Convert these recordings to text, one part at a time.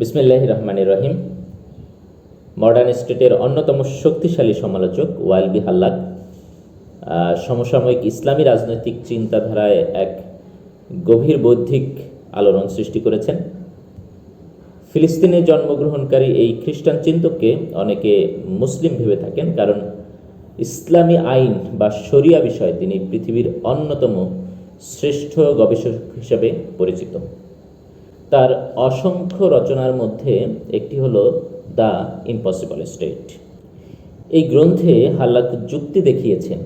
বিসমিল্লাহ রহমান রহিম মডার্ন স্টেটের অন্যতম শক্তিশালী সমালোচক ওয়াইলবি হাল্লাক সমসাময়িক ইসলামী রাজনৈতিক চিন্তাধারায় এক গভীর বৌদ্ধিক আলোড়ন সৃষ্টি করেছেন। ফিলিস্তিনে জন্মগ্রহণকারী এই খ্রিস্টান চিন্তককে অনেকে মুসলিম ভেবে থাকেন, কারণ ইসলামী আইন বা শরিয়া বিষয়ে তিনি পৃথিবীর অন্যতম শ্রেষ্ঠ গবেষক হিসেবে পরিচিত। তার অসংখ্য রচনার মধ্যে একটি হলো দ্য ইম্পসিবল স্টেট। এই গ্রন্থে হাল্লাক যুক্তি দেখিয়েছেন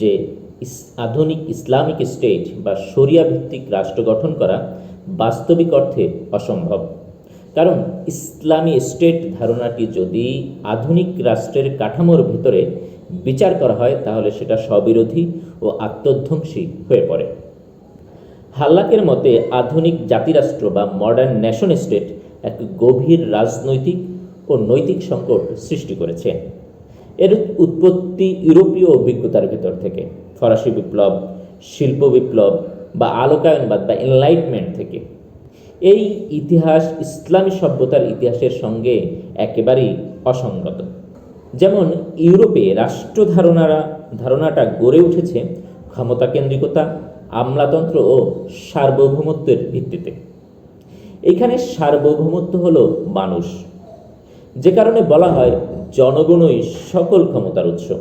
যে আধুনিক ইসলামিক স্টেট বা শরিয়া ভিত্তিক রাষ্ট্র গঠন করা বাস্তবিক অর্থে অসম্ভব। কারণ ইসলামী স্টেট ধারণাটি যদি আধুনিক রাষ্ট্রের কাঠামোর ভিতরে বিচার করা হয়, তাহলে সেটা স্ববিরোধী ও আত্মধ্বংসী হয়ে পড়ে। হাল্লাকের মতে, আধুনিক জাতিরাষ্ট্র বা মডার্ন ন্যাশন স্টেট এক গভীর রাজনৈতিক ও নৈতিক সংকট সৃষ্টি করেছে। এর উৎপত্তি ইউরোপীয় অভিজ্ঞতার ভিতর থেকে, ফরাসি বিপ্লব, শিল্প বিপ্লব বা আলোকায়নবাদ বা এনলাইটমেন্ট থেকে। এই ইতিহাস ইসলামী সভ্যতার ইতিহাসের সঙ্গে একেবারেই অসঙ্গত। যেমন, ইউরোপে রাষ্ট্র ধারণারা ধারণাটা গড়ে উঠেছে ক্ষমতা কেন্দ্রিকতা আমলাতন্ত্র ও সার্বভৌমত্বের ভিত্তিতে। এখানে সার্বভৌমত্ব হলো মানুষ। যে কারণে বলা হয় জনগণই সকল ক্ষমতার উৎস।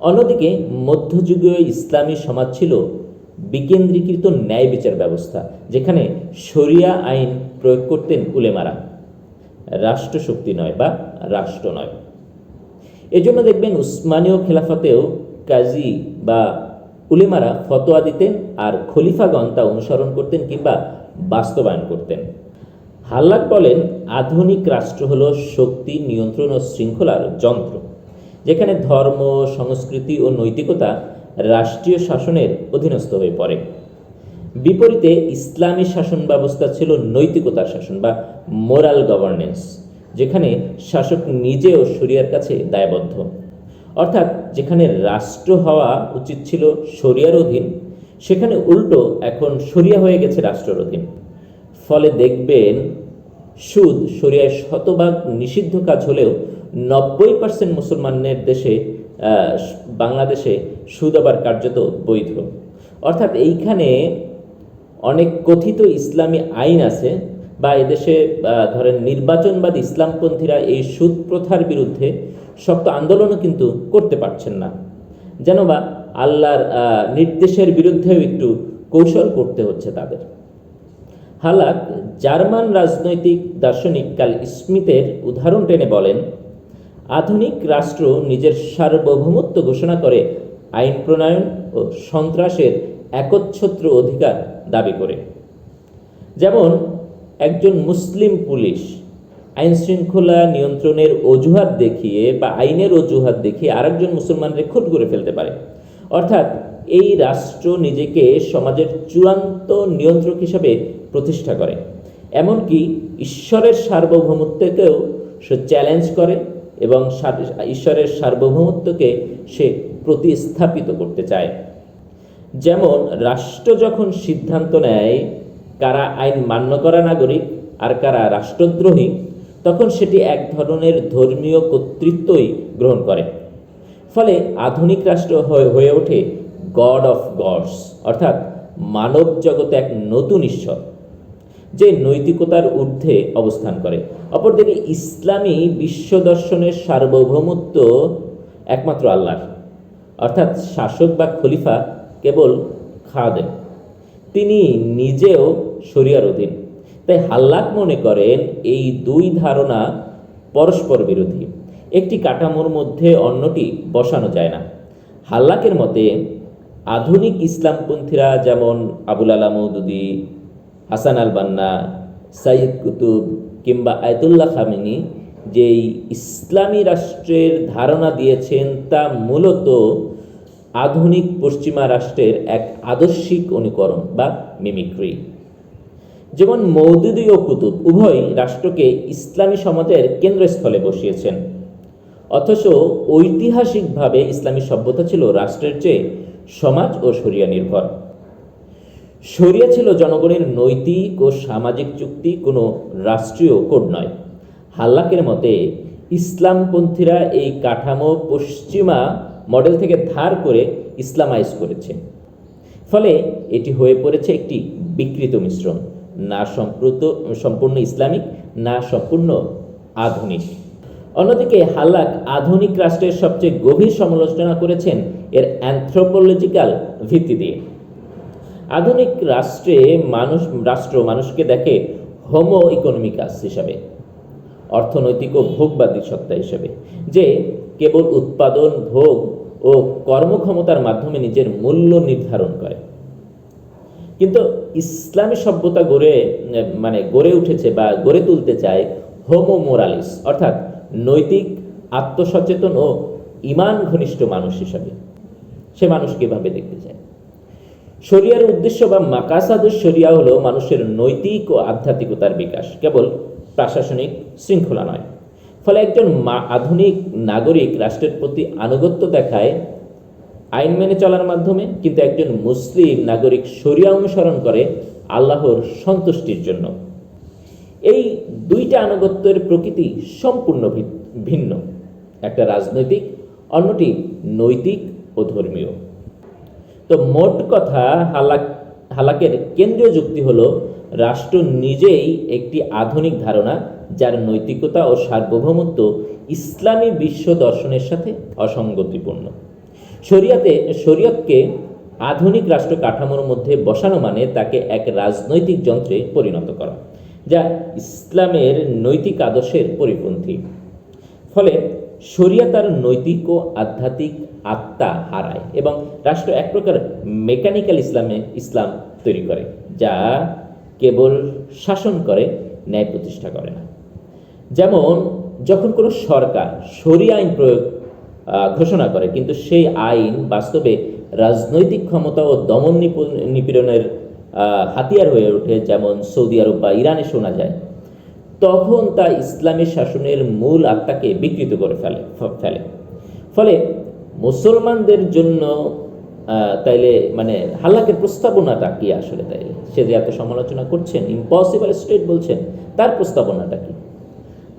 অন্যদিকে মধ্যযুগীয় ইসলামী সমাজ ছিল বিকেন্দ্রীকৃত ন্যায় বিচার ব্যবস্থা, যেখানে শরিয়া আইন প্রয়োগ করতেন উলেমারা। রাষ্ট্রশক্তি নয় বা রাষ্ট্র নয়। এজন্য দেখবেন উসমানীয় খেলাফতেও কাজী বা উলেমারা ফতোয়া দিতেন আর খলিফাগণ তা অনুসরণ করতেন কিংবা বাস্তবায়ন করতেন। হাল্লাক বলেন, আধুনিক রাষ্ট্র হল শক্তি, নিয়ন্ত্রণ ও শৃঙ্খলার যন্ত্র, যেখানে ধর্ম, সংস্কৃতি ও নৈতিকতা রাষ্ট্রীয় শাসনের অধীনস্থ হয়ে পড়ে। বিপরীতে ইসলামী শাসন ব্যবস্থা ছিল নৈতিকতার শাসন বা মোরাল গভর্নেন্স, যেখানে শাসক নিজেও শরিয়ার কাছে দায়বদ্ধ। অর্থাৎ যেখানে রাষ্ট্র হওয়া উচিত ছিল শরিয়ার অধীন, সেখানে উল্টো এখন শরিয়া হয়ে গেছে রাষ্ট্রের অধীন। ফলে দেখবেন, সুদ শরিয়ায় শতভাগ নিষিদ্ধ কাজ হলেও নব্বই পার্সেন্ট মুসলমানের দেশে বাংলাদেশে সুদ আবার কার্যত বৈধ। অর্থাৎ এইখানে অনেক কথিত ইসলামী আইন আছে বা এদেশে ধরেন নির্বাচনবাদ ইসলামপন্থীরা এই সুদ প্রথার বিরুদ্ধে শক্ত আন্দোলনও কিন্তু করতে পারছেন না। যেন বা আল্লাহর নির্দেশের বিরুদ্ধেও একটু কৌশল করতে হচ্ছে তাদের। হালাক জার্মান রাজনৈতিক দার্শনিক কাল স্মিথের উদাহরণ টেনে বলেন, আধুনিক রাষ্ট্র নিজের সার্বভৌমত্ব ঘোষণা করে আইন প্রণয়ন ও সন্ত্রাসের একচ্ছত্র অধিকার দাবি করে। যেমন একজন মুসলিম পুলিশ আইন শৃঙ্খলা নিয়ন্ত্রণের অজুহাত দেখিয়ে বা আইনের অজুহাত দেখিয়ে আরেকজন মুসলমান রেখুট করে ফেলতে পারে। অর্থাৎ এই রাষ্ট্র নিজেকে সমাজের চূড়ান্ত নিয়ন্ত্রক হিসাবে প্রতিষ্ঠা করে। এমনকি ঈশ্বরের সার্বভৌমত্বকেও সে চ্যালেঞ্জ করে এবং ঈশ্বরের সার্বভৌমত্বকে সে প্রতিস্থাপিত করতে চায়। যেমন রাষ্ট্র যখন সিদ্ধান্ত নেয় কারা আইন মান্য করা নাগরিক আর কারা রাষ্ট্রদ্রোহী, তখন সেটি এক ধরনের ধর্মীয় কর্তৃত্বই গ্রহণ করে। ফলে আধুনিক রাষ্ট্র হয়ে ওঠে গড অফ গডস অর্থাৎ মানব জগতে এক নতুন ঈশ্বর, যে নৈতিকতার ঊর্ধ্বে অবস্থান করে। অপরদিকে ইসলামী বিশ্ব দর্শনের সার্বভৌমত্ব একমাত্র আল্লাহর, অর্থাৎ শাসক বা খলিফা কেবল খাদেম। তিনি নিজেও শরিয়ার অধীন। তাই হাল্লাক মনে করেন এই দুই ধারণা পরস্পর বিরোধী। একটি কাঠামোর মধ্যে অন্যটি বসানো যায় না। হাল্লাকের মতে, আধুনিক ইসলামপন্থীরা যেমন আবুল আলা মৌদুদি হাসান আল বান্না সাইদ কুতুব কিংবা আয়তুল্লাহ খামিনি যেই ইসলামী রাষ্ট্রের ধারণা দিয়েছেন, তা মূলত আধুনিক পশ্চিমা রাষ্ট্রের এক আদর্শিক অনুকরণ বা মিমিক্রি। যেমন মৌদুদি ও কুতুব উভয় রাষ্ট্রকে ইসলামী সমাজের কেন্দ্রস্থলে বসিয়েছেন। অথচ ঐতিহাসিকভাবে ইসলামী সভ্যতা ছিল রাষ্ট্রের চেয়ে সমাজ ও শরিয়া নির্ভর। শরিয়া ছিল জনগণের নৈতিক ও সামাজিক চুক্তি, কোনো রাষ্ট্রীয় কোড নয়। হাল্লাকের মতে, ইসলামপন্থীরা এই কাঠামো পশ্চিমা মডেল থেকে ধার করে ইসলামাইজ করেছে। ফলে এটি হয়ে পড়েছে একটি বিকৃত মিশ্রণ। না সম্প্রত, সম্পূর্ণ ইসলামিক, না সম্পূর্ণ আধুনিক। অন্যদিকে হাল্লাক আধুনিক রাষ্ট্রের সবচেয়ে গভীর সমালোচনা করেছেন এর অ্যান্থ্রোপোলজিক্যাল ভিত্তি দিয়ে। আধুনিক রাষ্ট্রে মানুষ, রাষ্ট্র মানুষকে দেখে হোমো ইকোনমিকাস হিসাবে, অর্থনৈতিক ও ভোগবাদী সত্তা হিসেবে, যে কেবল উৎপাদন, ভোগ ও কর্মক্ষমতার মাধ্যমে নিজের মূল্য নির্ধারণ করে। কিন্তু ইসলামী সভ্যতা গড়ে মানে গড়ে উঠেছে বা গড়ে তুলতে চায় হোমো মোরালিস অর্থাৎ নৈতিক আত্মসচেতন ও ইমান ঘনিষ্ঠ মানুষ হিসাবে। সে মানুষ কীভাবে দেখতে চায়? শরিয়ার উদ্দেশ্য বা মাকাসাদুস শরিয়া হলো মানুষের নৈতিক ও আধ্যাত্মিকতার বিকাশ, কেবল প্রশাসনিক শৃঙ্খলা নয়। ফলে একজন আধুনিক নাগরিক রাষ্ট্রের প্রতি আনুগত্য দেখায় আইন মেনে চলার মাধ্যমে কিন্তু একজন মুসলিম নাগরিক শরিয়া অনুসরণ করে আল্লাহর সন্তুষ্টির জন্য। এই দুইটা আনুগত্যের প্রকৃতি সম্পূর্ণ ভিন্ন। একটা রাজনৈতিক, অন্যটি নৈতিক ও ধর্মীয়। তো মোট কথা, হালাক হালাকের কেন্দ্রীয় যুক্তি হল, রাষ্ট্র নিজেই একটি আধুনিক ধারণা যার নৈতিকতা ও সার্বভৌমত্ব ইসলামী বিশ্ব দর্শনের সাথে অসঙ্গতিপূর্ণ। শরিয়াতে, শরীয়তকে আধুনিক রাষ্ট্র কাঠামোর মধ্যে বসানো মানে তাকে এক রাজনৈতিক যন্ত্রে পরিণত করা, যা ইসলামের নৈতিক আদর্শের পরিপন্থী। ফলে শরিয়া তার নৈতিক ও আধ্যাত্মিক আত্মা হারায় এবং রাষ্ট্র এক প্রকার মেকানিক্যাল ইসলামে ইসলাম তৈরি করে, যা কেবল শাসন করে, ন্যায় প্রতিষ্ঠা করে না। যেমন, যখন কোনো সরকার শরিয়া আইন প্রয়োগ ঘোষণা করে। কিন্তু সেই আইন বাস্তবে রাজনৈতিক ক্ষমতা ও দমন নিপ- নিপীড়নের হাতিয়ার হয়ে ওঠে যেমন সৌদি আরব বা ইরানে শোনা যায়। তখন তা ইসলামী শাসনের মূল আত্মাকে বিকৃত করে ফেলে ফেলে। ফলে মুসলমানদের জন্য তাইলে মানে হাল্লাকের প্রস্তাবনাটা কি আসলে তাইলে? সে যে এত সমালোচনা করছেন ইম্পসিবল স্টেট বলছেন, তার প্রস্তাবনাটা কি?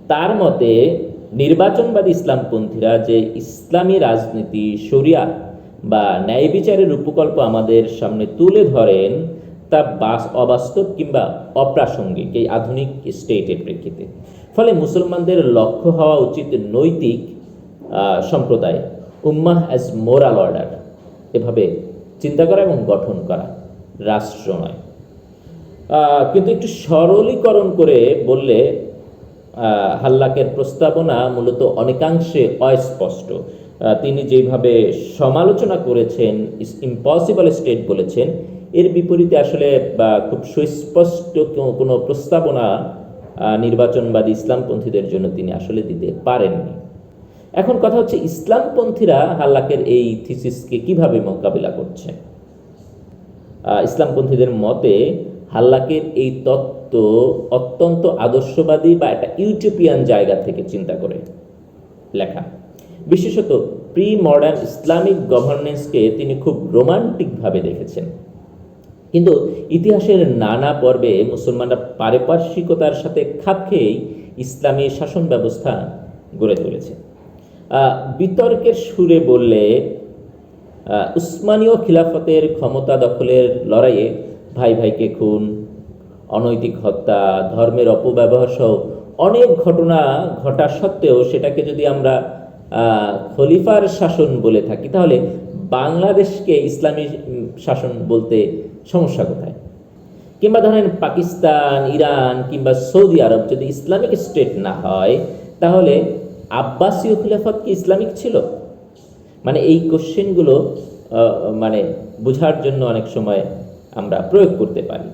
তার মতে নির্বাচনবাদী ইসলামপন্থীরা যে ইসলামী রাজনীতি, শরিয়া বা ন্যায় বিচারের উপকল্প আমাদের সামনে তুলে ধরেন, তা বাস, অবাস্তব কিংবা অপ্রাসঙ্গিক এই আধুনিক স্টেটের প্রেক্ষিতে। ফলে মুসলমানদের লক্ষ্য হওয়া উচিত নৈতিক সম্প্রদায়, উম্মাহ অ্যাজ মোরাল অর্ডার এভাবে চিন্তা করা এবং গঠন করা, রাষ্ট্র নয়। কিন্তু একটু সরলীকরণ করে বললে হাল্লাকের প্রস্তাবনা মূলত অনেকাংশে অস্পষ্ট। তিনি যেভাবে সমালোচনা করেছেন ইম্পসিবল স্টেট বলেছেন, এর বিপরীতে আসলে খুব সুস্পষ্ট কোনো প্রস্তাবনা নির্বাচনবাদী ইসলামপন্থীদের জন্য তিনি আসলে দিতে পারেননি। এখন কথা হচ্ছে ইসলামপন্থীরা হাল্লাকের এই থিসিসকে কীভাবে মোকাবিলা করছে? ইসলামপন্থীদের মতে হাল্লাকের এই তত্ত্ব অত্যন্ত আদর্শবাদী বা একটা ইউটোপিয়ান জায়গা থেকে চিন্তা করে লেখা। বিশেষত প্রি মডার্ন ইসলামিক গভর্নেন্সকে তিনি খুব রোমান্টিকভাবে দেখেছেন। কিন্তু ইতিহাসের নানা পর্বে মুসলমানরা পারিপার্শ্বিকতার সাথে খাপ খেয়েই ইসলামী শাসন ব্যবস্থা গড়ে তুলেছে। বিতর্কের সুরে বললে উসমানীয় খিলাফতের ক্ষমতা দখলের লড়াইয়ে ভাই ভাইকে খুন অনৈতিক হত্যা, ধর্মের অপব্যবহার সহ অনেক ঘটনা ঘটা সত্ত্বেও সেটাকে যদি আমরা খলিফার শাসন বলে থাকি, তাহলে বাংলাদেশকে ইসলামী শাসন বলতে সমস্যা কোথায়? কিংবা ধরেন পাকিস্তান, ইরান কিংবা সৌদি আরব যদি ইসলামিক স্টেট না হয়, তাহলে আব্বাসীয় খিলাফত কি ইসলামিক ছিল? মানে এই কোশ্চেনগুলো মানে বোঝার জন্য অনেক সময় আমরা প্রয়োগ করতে পারি।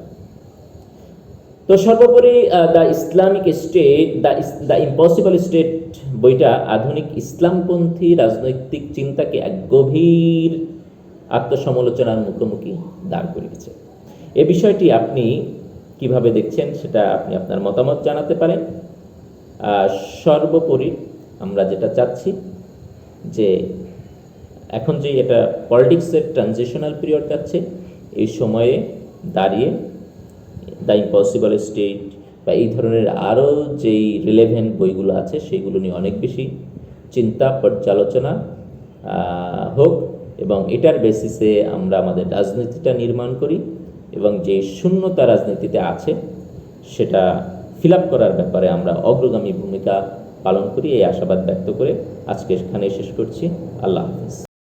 তো সর্বোপরি the Islamic state the the impossible state বইটা আধুনিক ইসলামপন্থী রাজনৈতিক চিন্তাকে এক গভীর আত্মসমালোচনার মুখোমুখি দাঁড় করিয়েছে। এ বিষয়টি আপনি কীভাবে দেখছেন সেটা আপনি আপনার মতামত জানাতে পারেন। সর্বোপরি আমরা যেটা চাচ্ছি যে এখন যে এটা পলিটিক্সের ট্রানজিশনাল পিরিয়ড যাচ্ছে, এই সময়ে দাঁড়িয়ে দ্য ইম্পসিবল স্টেট বা এই ধরনের আরও যেই রিলেভেন্ট বইগুলো আছে, সেইগুলো নিয়ে অনেক বেশি চিন্তা, পর্যালোচনা হোক এবং এটার বেসিসে আমরা আমাদের রাজনীতিটা নির্মাণ করি এবং যে শূন্যতা রাজনীতিতে আছে, সেটা ফিল করার ব্যাপারে আমরা অগ্রগামী ভূমিকা পালন করি। এই আশাবাদ ব্যক্ত করে আজকে এখানে শেষ করছি। আল্লাহ হাফিজ।